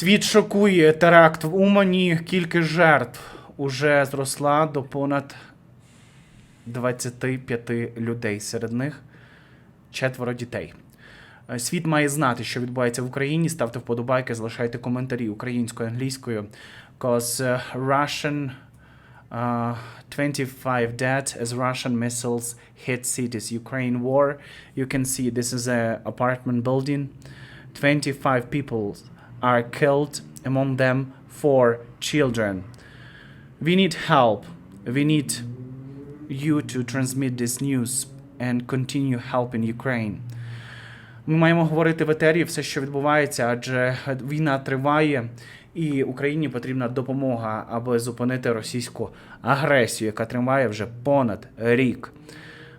Світ шокує теракт в Умані. Кількість жертв уже зросла до понад 25 людей. Серед них четверо дітей. Е, Світ має знати, що відбувається в Україні. Ставте вподобайки, залишайте коментарі українською, англійською. Cause uh, Russian uh, 25 dead as Russian missiles hit cities. Ukraine war. You can see this is a apartment building. 25 people are killed, among them four children. We need help. We need you to transmit this news and continue helping Ukraine. Ми маємо говорити в етері все, що відбувається, адже війна триває, і Україні потрібна допомога, аби зупинити російську агресію, яка триває вже понад рік.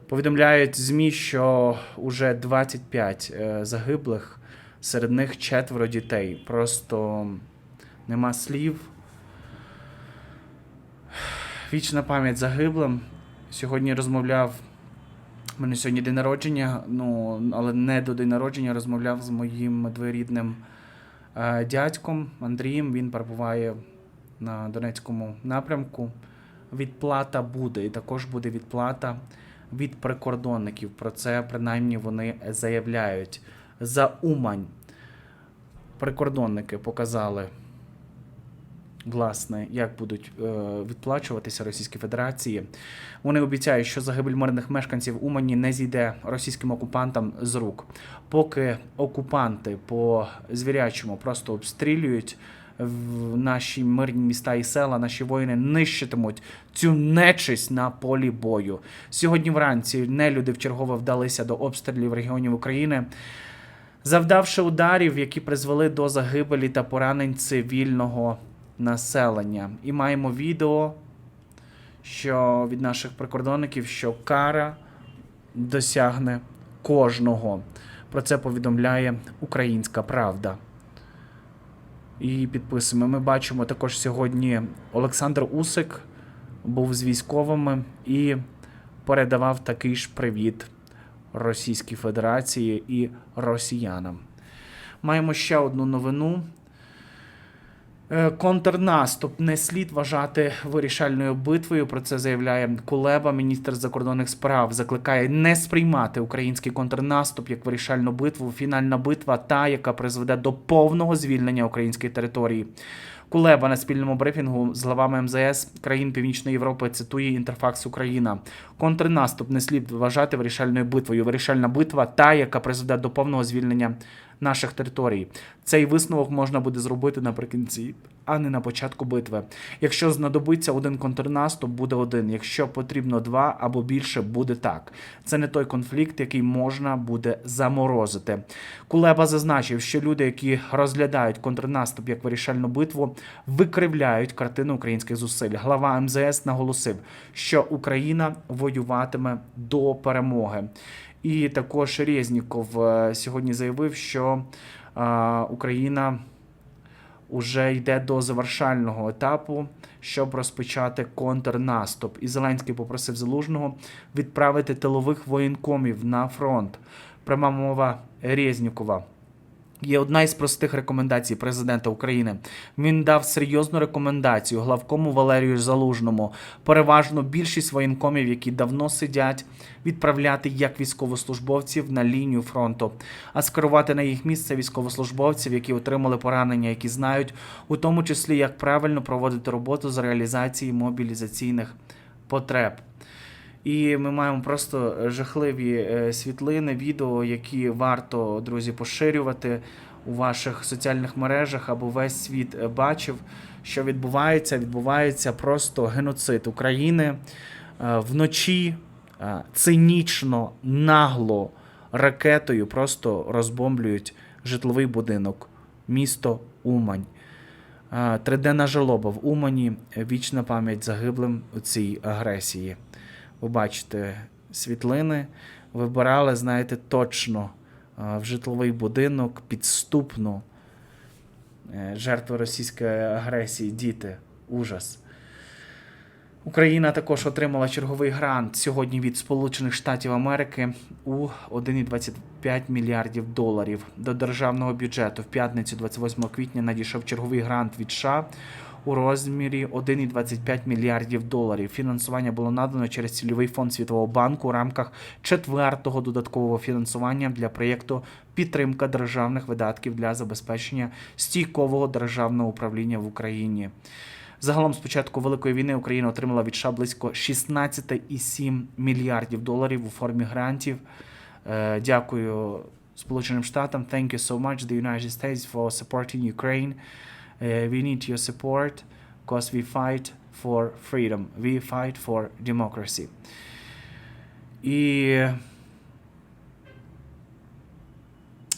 Повідомляють ЗМІ, що уже 25 е, загиблих, серед них четверо дітей. Просто нема слів. Вічна пам'ять загиблим. Сьогодні розмовляв. У мене сьогодні день народження, ну, але не до день народження розмовляв з моїм двоюрідним е, дядьком Андрієм. Він перебуває на Донецькому напрямку. Відплата буде, і також буде відплата від прикордонників. Про це принаймні вони заявляють. За Умань прикордонники показали власне, як будуть е, відплачуватися Російській Федерації. Вони обіцяють, що загибель мирних мешканців Умані не зійде російським окупантам з рук. Поки окупанти по звірячому просто обстрілюють в наші мирні міста і села, наші воїни нищитимуть цю нечисть на полі бою. Сьогодні вранці нелюди вчергове вдалися до обстрілів регіонів України завдавши ударів, які призвели до загибелі та поранень цивільного населення. І маємо відео, що від наших прикордонників, що кара досягне кожного. Про це повідомляє Українська Правда. І підписуємо. Ми бачимо також сьогодні Олександр Усик був з військовими і передавав такий ж привіт Російській Федерації і росіянам. Маємо ще одну новину. Е, Контрнаступ не слід вважати вирішальною битвою. Про це заявляє Кулеба, міністр закордонних справ. Закликає не сприймати український контрнаступ як вирішальну битву. Фінальна битва та, яка призведе до повного звільнення української території. Кулеба на спільному брифінгу з главами МЗС країн Північної Європи цитує Інтерфакс Україна. Контрнаступ не слід вважати вирішальною битвою. Вирішальна битва та, яка призведе до повного звільнення наших територій. Цей висновок можна буде зробити наприкінці, а не на початку битви. Якщо знадобиться один контрнаступ, буде один. Якщо потрібно два або більше, буде так. Це не той конфлікт, який можна буде заморозити. Кулеба зазначив, що люди, які розглядають контрнаступ як вирішальну битву, викривляють картину українських зусиль. Глава МЗС наголосив, що Україна воюватиме до перемоги. І також Резніков е, сьогодні заявив, що е, Україна вже йде до завершального етапу, щоб розпочати контрнаступ. І Зеленський попросив Залужного відправити тилових воєнкомів на фронт. Пряма мова Резнікова. Є одна із простих рекомендацій президента України. Він дав серйозну рекомендацію главкому Валерію Залужному. Переважно більшість воєнкомів, які давно сидять, відправляти як військовослужбовців на лінію фронту, а скерувати на їх місце військовослужбовців, які отримали поранення, які знають, у тому числі як правильно проводити роботу з реалізації мобілізаційних потреб. І ми маємо просто жахливі е, світлини, відео, які варто, друзі, поширювати у ваших соціальних мережах, аби весь світ е, бачив, що відбувається. Відбувається просто геноцид України Е, вночі е, цинічно, нагло ракетою просто розбомблюють житловий будинок, місто Умань. Е, Триденна жалоба в Умані, вічна пам'ять загиблим у цій агресії. Ви бачите світлини, вибирали, знаєте, точно е, в житловий будинок підступно. Е, Жертви російської агресії, діти, ужас. Україна також отримала черговий грант сьогодні від Сполучених Штатів Америки у 1,25 мільярдів доларів. До державного бюджету в п'ятницю, 28 квітня, надійшов черговий грант від США у розмірі 1,25 мільярдів доларів. Фінансування було надано через цільовий фонд Світового банку у рамках четвертого додаткового фінансування для проєкту підтримка державних видатків для забезпечення стійкового державного управління в Україні. Загалом з початку великої війни Україна отримала від США близько 16,7 мільярдів доларів у формі грантів. Е, Дякую Сполученим Штатам. Thank you so much, the United States, for supporting Ukraine. Uh, we need your support because we fight for freedom. We fight for democracy. І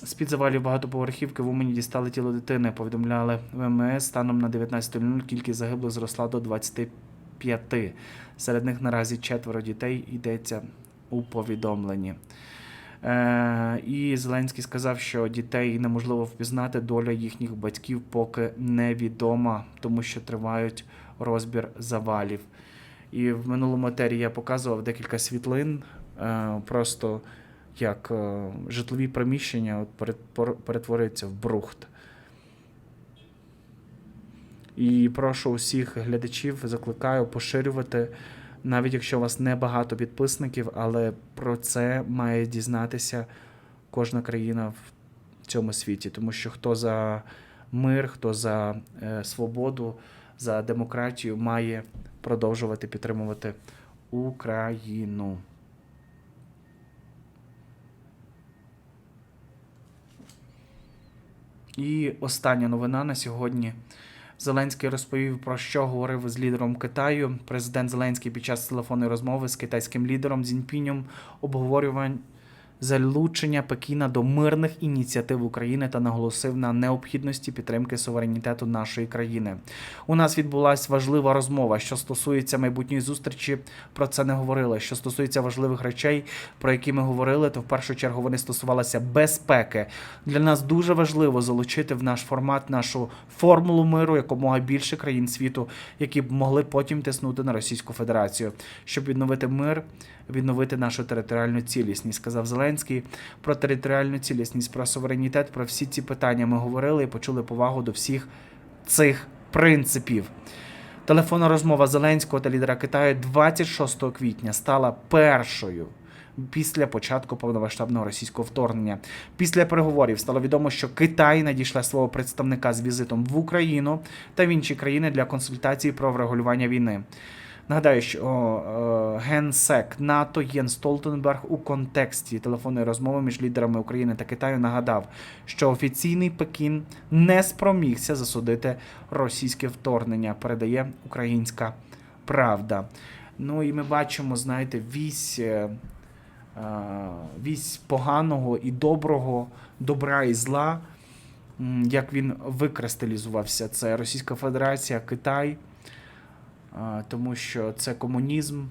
з-під завалів багатоповерхівки в Умані дістали тіло дитини. Повідомляли ВМС. Станом на 19.00 кількість загиблих зросла до 25. Серед них наразі четверо дітей йдеться у повідомленні. Е, і Зеленський сказав, що дітей неможливо впізнати, доля їхніх батьків поки невідома, тому що тривають розбір завалів. І в минулому етері я показував декілька світлин, е, просто як е, житлові приміщення перетворюються в брухт. І прошу усіх глядачів, закликаю поширювати, навіть якщо у вас небагато підписників, але про це має дізнатися кожна країна в цьому світі. Тому що хто за мир, хто за е, свободу, за демократію, має продовжувати підтримувати Україну. І остання новина на сьогодні. Зеленський розповів про що говорив з лідером Китаю. Президент Зеленський під час телефонної розмови з китайським лідером Зіньпінем обговорювань залучення Пекіна до мирних ініціатив України та наголосив на необхідності підтримки суверенітету нашої країни. У нас відбулася важлива розмова, що стосується майбутньої зустрічі. Про це не говорили. Що стосується важливих речей, про які ми говорили, то в першу чергу вони стосувалися безпеки. Для нас дуже важливо залучити в наш формат нашу формулу миру якомога більше країн світу, які б могли потім тиснути на Російську Федерацію, щоб відновити мир, відновити нашу територіальну цілісність, сказав Зеленський. Про територіальну цілісність, про суверенітет, про всі ці питання ми говорили і почули повагу до всіх цих принципів. Телефонна розмова Зеленського та лідера Китаю 26 квітня стала першою після початку повномасштабного російського вторгнення. Після переговорів стало відомо, що Китай надійшла свого представника з візитом в Україну та в інші країни для консультацій про врегулювання війни. Нагадаю, що е, генсек НАТО Єн Столтенберг у контексті телефонної розмови між лідерами України та Китаю нагадав, що офіційний Пекін не спромігся засудити російське вторгнення. Передає українська правда. Ну і ми бачимо, знаєте, вісь. е, е, Вісь поганого і доброго, добра і зла, як він викристалізувався. Це Російська Федерація, Китай, тому що це комунізм.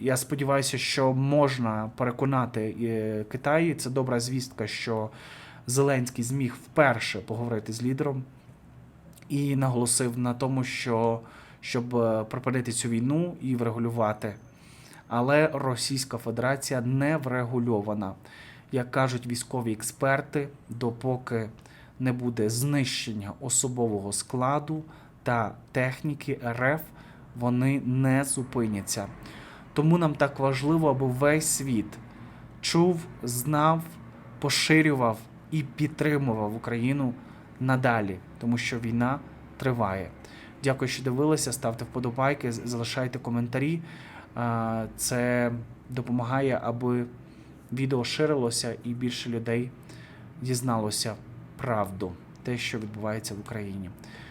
Я сподіваюся, що можна переконати е, Китай. Це добра звістка, що Зеленський зміг вперше поговорити з лідером і наголосив на тому, що щоб е, припинити цю війну і врегулювати. Але Російська Федерація не врегульована. Як кажуть військові експерти, допоки не буде знищення особового складу та техніки РФ, вони не зупиняться. Тому нам так важливо, аби весь світ чув, знав, поширював і підтримував Україну надалі, тому що війна триває. Дякую, що дивилися. Ставте вподобайки, залишайте коментарі. Це допомагає, аби відео ширилося і більше людей дізналося правду, те, що відбувається в Україні.